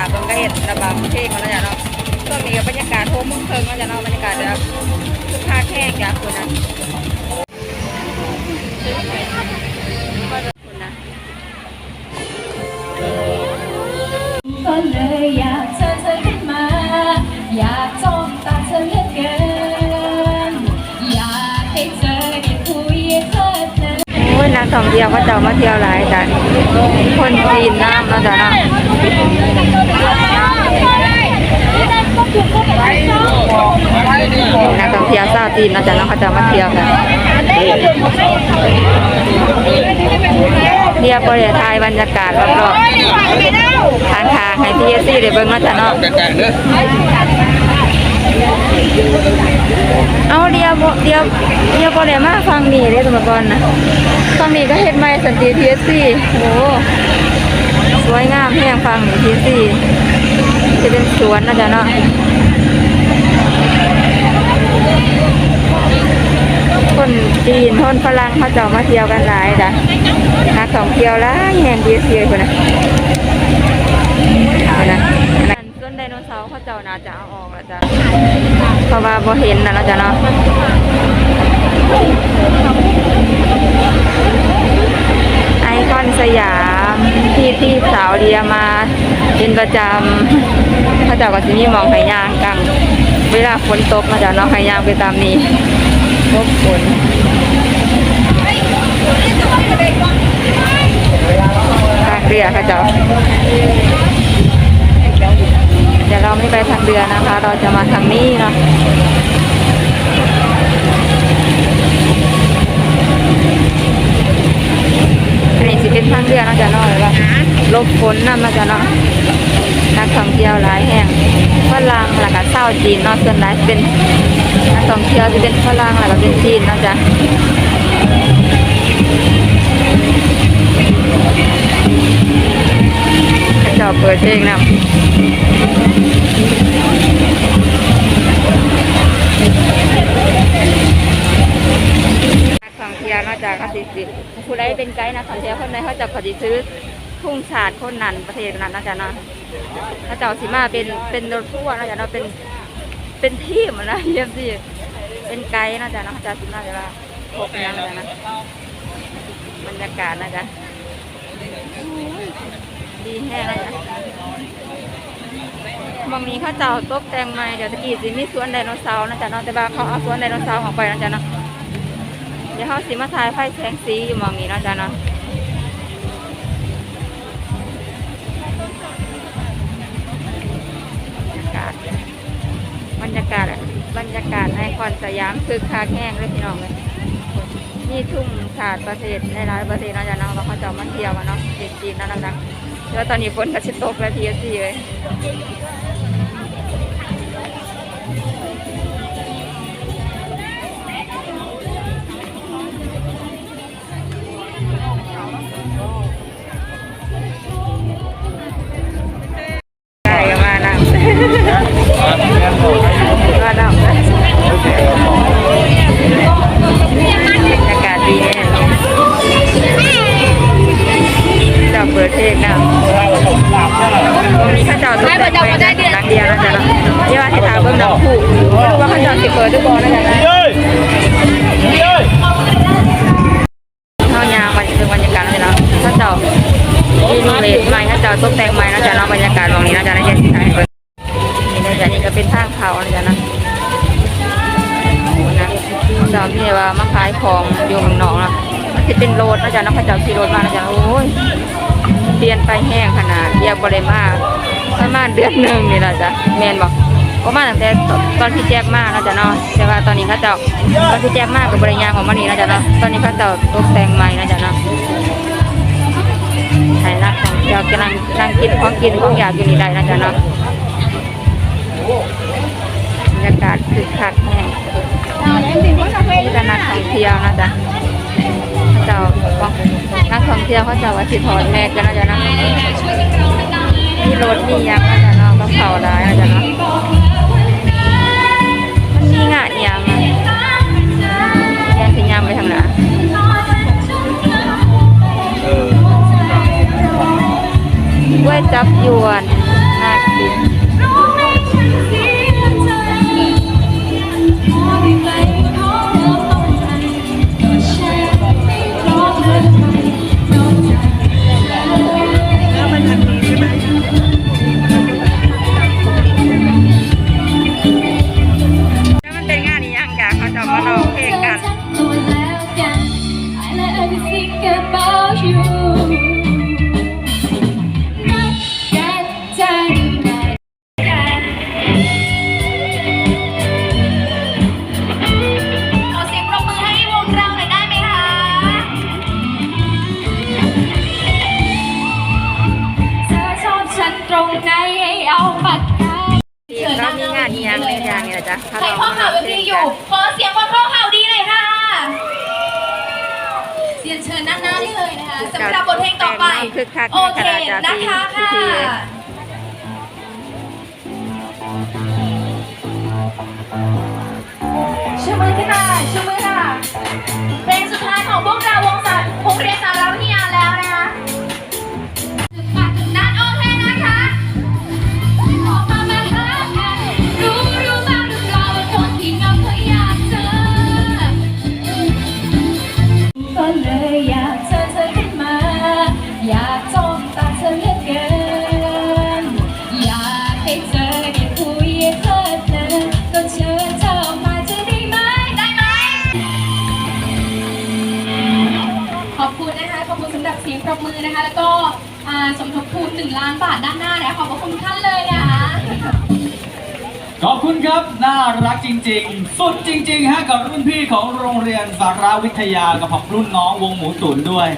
าเบิ่งก็เห็นระบำเพลงมาแล้วจ้ะเนาะช่วงนี้ก็บรรยากาศโฮมเพิงแล้วจ้ะเนาะบรรยากาศจะคึกคักแห้งจ้ะคุณนะคุณนะก็เลยอยากเชิญเธอขึ้นมา อยากจ้องตา กท่องเที่ยวก็จะมาเที่ยวหลายจ้ะคนจีนน้ำเนาะจ้ะเนาะนักท่องเที่ยวชาวจีนนะจ้ะเนาะเขาจะมาเที่ยวกันเรียบริทายบรรยากาศรอบๆทางทางให้พี่เอซี่ได้เบิ่งนาะจ้ะเนาะแกะ เอาเดียวบ่เดียวเดียวบ่ได้มาฟังนี่เด้สมกรนะฟังนี่ก็เฮ็ดใหม่สันติทีซีโอ้สวยงามแฮงฟังนี่ทีซีจะเป็นสวนนะจ๊ะเนาะคนจีนคนฝรั่งเขาจ้ามาเที่ยวกันหลายจ้ะนักท่องเที่ยวหลายแห่งทีซีคนน่ะเอานะอันนั้นต้นไดโน เสาร์เขาเจ้าน่าจะเอาออกแล้วจ้ะเพราะว่าบ่เห็นนะเนะจ้ะเนาะไอคอนสยามที่ที่สาวเดียมาเป็นประจำพระเจ้าก็สิมีมองไหยางกังเวลาฝนตกมาจ้ะเนาะไหยางไปตามนี้พบฝนทางเรือค่ะเจ้า เดี๋ยวเราไม่ไปทางเรือนะคะ เราจะมาทางนี้เนาะอันนี้สิเป็นทางเรือนาะจะเนาะเลยว่าลบฝนนำมาจะเนาะนักท่องเที่ยวหลายแห่งฝรั่งแล้วก็เศร้าจีนเนาะส่วนหลายเป็นนักท่องเที่ยวที่เป็นฝรั่งแล้วก็เป็นจีนนาะจ้ะ เขาเจ้าเปิดเพลงนำนักท่องเที่ยวนอกจากเขาสิสิผู้ใดเป็นไกด์นักท่องเที่ยวคนใดเขาจะขอสิซื้อทุ่งชาติคนนั้นประเทศนั้นนะจ๊ะนะเขาเจ้าสิมาเป็นเป็นรถทัวร์นะจ๊ะเนาะเป็นเป็นทีมนะเยี่ยมสิเป็นไกด์นะจ๊ะเนะเขาจะสิมาแบบว่าพกยังนะจ๊ะนะบรรยากาศนะจ๊ะ ดีแห้งนะจ๊ะบางนี้เขาเจ้าตกแต่งใหม่เดี๋ยวตะกี้สิมีสวนไดโนเสาร์นะจ๊ะเนาะแต่ว่าเขาเอาสวนไดโนเสาร์ออกไปนะจ๊ะเนาะเดี๋ยวเขาสิมาถ่ายไฟแสงสีอยู่มองนี้นะจ๊ะเนาะบรรยากาศบรรยากาศบรรยากาศไอคอนสยามคือคาแห้งเลยพี่น้องเลย นี่ทุ่งศาติประเทศในหลายประเทศเนาะจ๊ะเนาะเราเขาจะมาเที่ยวมาเนาะจีนจีนๆนั่นนะแล้วตอนนี้ฝนกระชิตกแล้วทีซีเลย ไม่รู้ว่าข้าเจ้าสิเปิดหรือบ่นะจ๊ะนะเฮายางมาถึงบรรยากาศแล้วเนาะข้าเจ้าอินเลสใหม่ข้าเจ้าตกแต่งใหม่นะจ๊ะเนาะบรรยากาศตรงนี้นะจ๊ะนะเดี๋ยวสิถ่ายให้เบิ่งนี่นะจ๊ะนี่ก็เป็นทางเขานะจ๊ะนะนะจ้าที่ว่ามาขายของอยู่เมืองนอกนะมันจะเป็นโรดนะจ๊ะนักพระเจ้าขี่รถมานะจ๊ะโอ้ยเปลี่ยนไปแห้งขนาดเยียบบริมาประมาณเดือนหนึ่งนี่แหละจ้ะแมนบอก ประมาตั้งแต่ตอนพี่แจ๊กมานะจ๊ะเนาะแต่ว่าตอนนี้เขาจ้าตอนพี่แจ๊กมากับบริยาของมันนี่นะจ๊ะเนาะตอนนี้เขาจ้าตกแต่งใหม่นะจ๊ะเนาะให้นักท่องเที่ยวกำลังนั่งกินของกินของอยากอยู่นี่ได้นะจ๊ะเนาะบรรยากาศคึกคักแห้งนี่ก็นักท่องเที่ยวนะจ๊ะเขาจ้านักท่องเที่ยวเขาจะว่าสิถอดแมสกันนะจ๊ะนะมีรถมียักษ์นะจ๊ะเนาะก็เผาได้นะจ๊ะ นตรงไหนให้เอาปากกาที่เขามีงานนี้ยังไม่ยังเนี่ยจ้ะใครจะพ่อข่าวงเพลดีอยู่ขอเสียงคนพ่อข่าวดีหน่อยค่ะเรียนเชิญด้านหน้าได้เลยนะคะสำหรับบทเพลงต่อไปโอเคนะคะค่ะพี่ชูมือขึ้นมาชูมือค่ะเพลงสุดท้ายของพวกเราวงสารวงเรียนสารวิทยาแล้วนะคะ แล้วก็สมทบทุนหนึ่งล้านบาทด้านหน้านะขอบพระคุณท่านเลยนะคะขอบคุณครับ น่ารักจริง ๆ สุดจริงๆฮะกับรุ่นพี่ของโรงเรียนสารวิทยากับของรุ่นน้องวงหมูตุ๋นด้วย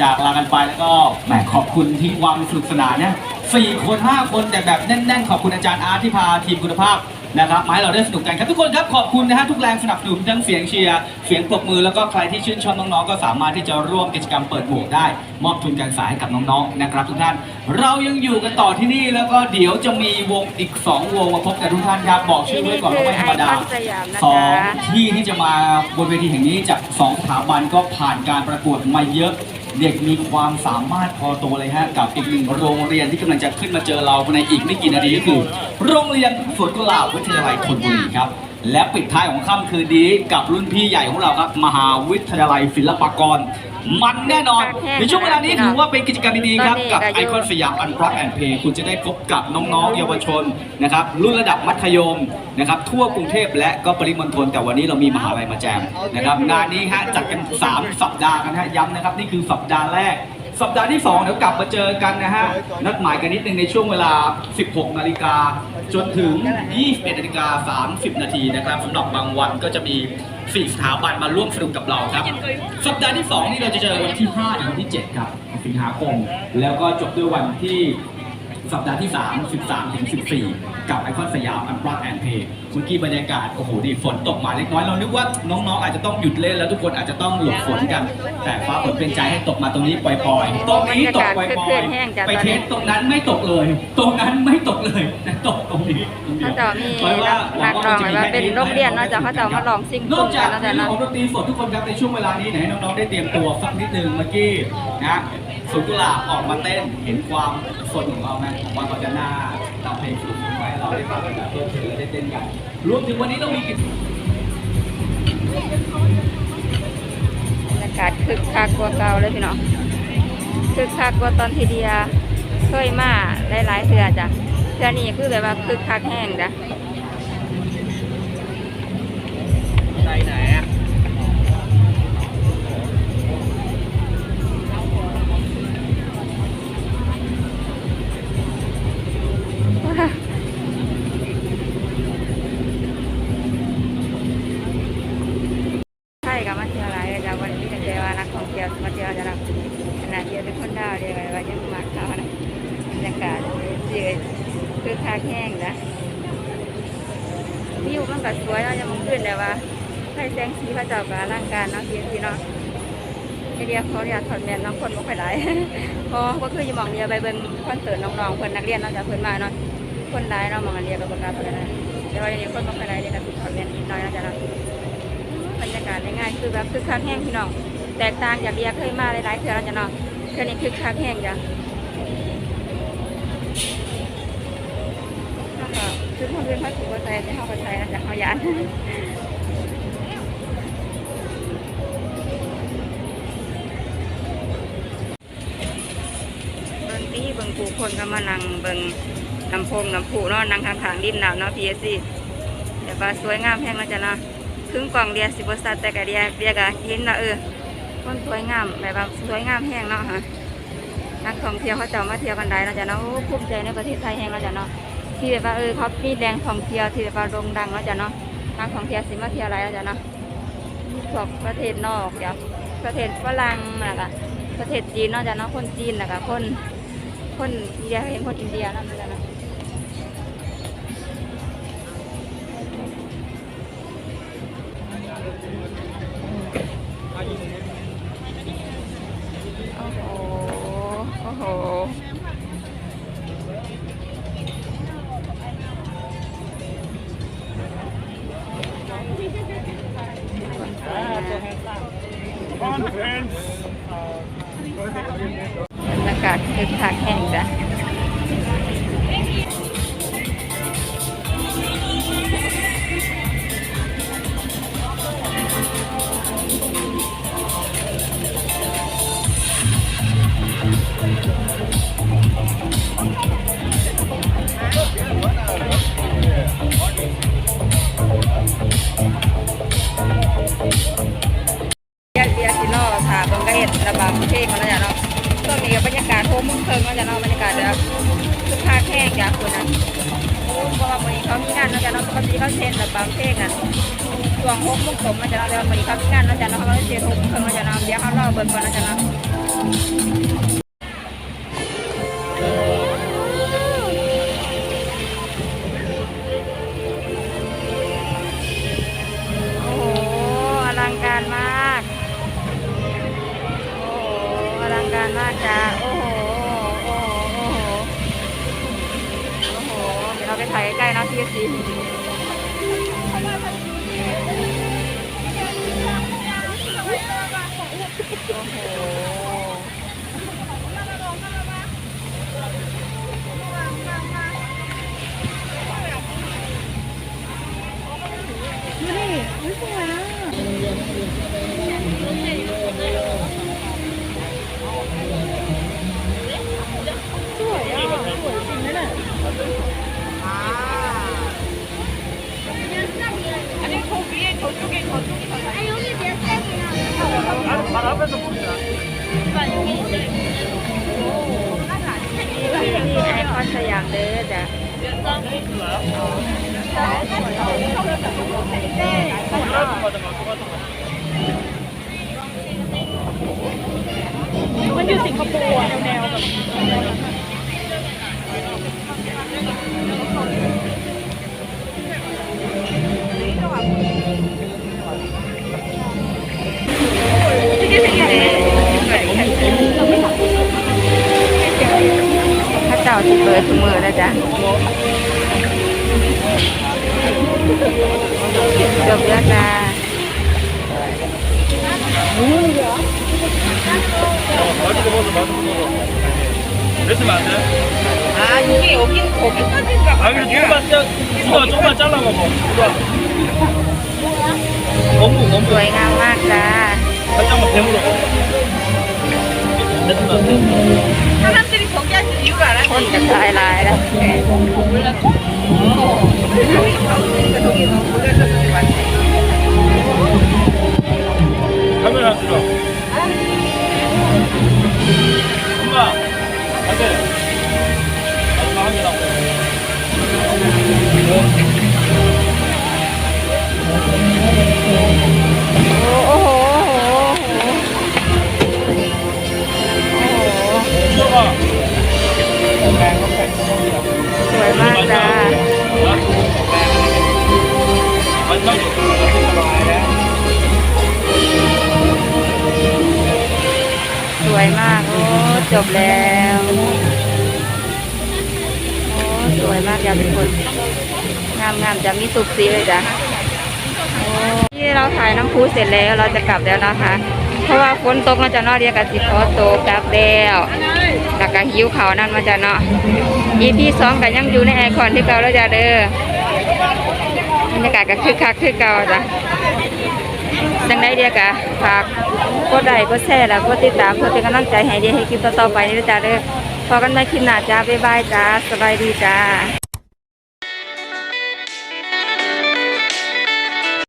จากลากันไปแล้วก็แหมขอบคุณที่วามสนุกสนานเนี่ยสี่คนห้าคนแต่แบบแน่นๆ ขอบคุณอาจารย์อาร์ตที่พาทีมคุณภาพ นะครับมาให้เราได้สนุกกันครับทุกคนครับขอบคุณนะฮะทุกแรงสนับสนุนทั้งเสียงเชียร์เสียงปรบมือแล้วก็ใครที่ชื่นชอบน้องๆก็สามารถที่จะร่วมกิจกรรมเปิดหมวกได้ มอบทุนการศึกษาให้กับน้องๆนะครับทุกท่านเรายังอยู่กันต่อที่นี่แล้วก็เดี๋ยวจะมีวงอีกสองวงมาพบกับทุกท่านครับบอกชื่อไว้ก่อนว่าไม่ธรรมดาที่นี่คือไอคอนสยามนะคะสองที่ที่จะมาบนเวทีแห่งนี้จากสองสถาบันก็ผ่านการประกวดมาเยอะ เด็กมีความสามารถพอตัวเลยฮะกับอีกหนึ่งโรงเรียนที่กำลังจะขึ้นมาเจอเราในอีกไม่กี่นาทีก็คือโรงเรียนสวนกุหลาบวิทยาลัยธนบุรีครับ และปิดท้ายของค่ำคืนนี้กับรุ่นพี่ใหญ่ของเราครับมหาวิทยาลัยศิลปากร มันแน่นอน ในช่วงเวลานี้ถือว่าเป็นกิจกรรมดีๆครับ กับไอคอนสยามอันปลักแอนเพย์คุณจะได้พบกับน้องๆ เยาวชนนะครับรุ่นระดับมัธยมนะครับทั่วกรุงเทพและก็ปริมณฑลแต่วันนี้เรามีมหาลัยมาแจมนะครับงานนี้ฮะจัดกัน 3 สัปดาห์กันฮะย้ำนะครับ นี่คือสัปดาห์แรก สัปดาห์ที่ 2 เดี๋ยวกลับมาเจอกันนะฮะ นัดหมายกันนิดนึงในช่วงเวลา 16 นาฬิกา จนถึง 21 นาฬิกา 30 นาทีนะครับสำหรับบางวันก็จะมี 4 สถาบันมาร่วมสนุกกับเราครับ สัปดาห์ที่ 2 นี่เราจะเจอวันที่5ถึงวันที่ 7 ครับสิงหาคม แล้วก็จบด้วยวันที่ สัปดาห์ที่ 3 13ถึง14 กับไอคอนสยามอันปลักแอนเพย์เมื่อกี้บรรยากาศ โอ้โหดีฝนตกมาเล็กน้อยเรานึกว่าน้องๆ อาจจะต้องหยุดเล่นแล้วทุกคนอาจจะต้องหลบฝนกัน แต่ฟ้าฝนเป็นใจให้ตกมาตรงนี้ปล่อยๆ ตรงนี้ตกปล่อยๆ ไปเทสตรงนั้นไม่ตกเลย ตรงนั้นไม่ตกเลยแต่ตกตรงนี้ตรงเดียวเขาจะมีไว้ว่านักร้องไว้ว่าเป็นโรงเรียนเนอะจะเขาจะมาลองซิ่งนอกจากกันเรื่เนออะงของดนตรีสดทุกคนครับในช่วงเวลานี้ไหนให้น้องๆได้เตรียมตัวสักนิดนึงเมื่อกี้นะสุกุหลาบออกมาเต้นเห็นความสดของเราไหมว่าเขาจะหน้าทำเพลงสนุกๆไว้ให้เราได้ฟังกันแบบเพลิดเพลินและได้เต้นกันรวมถึงวันนี้ต้องมีกิจบรรยากาศคึกคักกว่าเก่าเลยพี่น้องคึกคักกว่าตอนทีเดียเคยมาหลายๆเทื่อจ้ะเทื่อนี้คือแบบว่าคึกคักแห้งจ้ะ ก็สวยเนาะยังมขึ้นเลยว่าไฟแสงสีพระเจ้ากับร่างการเนาะพี่พี่เนาะไอเดียเขาอยากถอดแมนน้องคนบ่ค่อยได้เพราะก็คืออยู่มองเดียวไปเบิ่งคอนเสิร์ตน้องๆเพิ่นนักเรียนเนาจากเพิ่นมาเนาะคนได้เนาะมองอันเดียวกับประกาศเพิ่นนะแต่ว่าเดี๋ยวนี้คนบ่ค่อยได้เดี๋ยวก็ถอดแมนนิดหน่อยเนาะจ้ะเนาะบรรยากาศง่ายๆคือแบบคึกคักแห้งพี่น้องแตกต่างจากเดียเคยมาหลายๆเทื่อแล้วจ้ะเนาะเทื่อนี้คึกคักแห้งจ้ะ อื่นเขาถือว่าใส่แต่เขาก็ใส่นะจ๊ะเขายานเบิ่งตีเบิงผู้คนก็มานั่งเบิงน้ำพงน้ำผูเนาะนั่งข้างริมน้ำเนาะพีเอซีแต่ว่าสวยงามแพงเนาะจ๊ะเนาะครึ่งกล่องเดียสิบสัตแต่กะเดียเดียกะเห็นเนาะเออคนสวยงามแบบว่าสวยงามแห้งเนาะฮะนักท่องเที่ยวเขาจะมาเที่ยวกันได้เนาะจ๊ะเนาะโอ้ภูมิใจในประเทศไทยแห้งเนาะจ๊ะเนาะ ที่แบบว่าเออเขามีแรงท่องเที่ยวที่แบบว่าโด่งดังแล้วจ้ะเนาะนักท่องเที่ยวสิมาเที่ยวอะไรแล้วจ้ะเนาะพวกประเทศนอกเดี๋ยวประเทศฝรั่งนะก็ประเทศจีนเนาะจ้ะเนาะคนจีนนะก็คนคนอินเดียเห็นคนอินเดียนั่นจ้ะเนาะ คึกคักแห่งจ้ะเบียร์เบียร์ซิโน่ถาเบิ่งก็เห็นระบำเพลงมาแล้วจ้ะเนาะ ตอนนี้บรรยากาศโฮมเพิงแล้วจะเนาะบรรยากาศจะคึกคักแห้งจ้ะคุณนะโอ้เพราะว่าวันนี้เขามีงานแล้วจ้ะเนาะปกติเขาเซ็นแบบบางเพลงอะช่วงโฮมมุกผมมาจ้ะเนาะแล้ววันนี้เขามีงานแล้วจ้ะเนาะเขาก็เลยเทศโฮมเพิงแล้วจ้ะเนาะเดี๋ยวเขารอเบิร์นก่อนนะจ้ะเนาะ มันอยู่สิงคโปร์อะแนวแบบถ้าเจ้าสิเปิดทุกมือนะจ๊ะ 올라가. 뭐는 거야? 맛있게 먹어, 맛있게 먹어. 됐으면 안 돼? 아, 이게 여긴 거기까지인가? 아, 그래, 조금만, 짜, 수다, 조금만 잘라 먹어. 수다. 너무, 너무. 내가 막아. 살짝만 배물어. 됐으면 안 돼? lại lại đây 카메라 들어 엄마 안돼 나도 나갑니다 오 จบแล้วโอ้สวยมากจ้าเป็นคนงามงามๆจะมีสุกสีเลยจ้ะที่เราถ่ายน้ำพุเสร็จแล้วเราจะกลับแล้วนะคะ เพราะว่าฝนตกมาจะนอเรียกกันสิขอตกกลับแล้วแล้วก็หิวเขานั่นมาจะเนาะ EP สองกันยังอยู่ในไอร์คอนที่เก่าแล้วจ้ะเด้อรยากาศก็คือคักคือเก่าจ้ะ จังได้เดียกะฝากกดไลค์กดแชร์แล้วกดติดตามเพื่อเป็นกำลังใจให้เดียให้คลิปต่อๆไปนี่นะจ้าเด้อพอกันใหม่คลิปหน้าจ้าบ๊ายบายจ้าสบายดีจ้า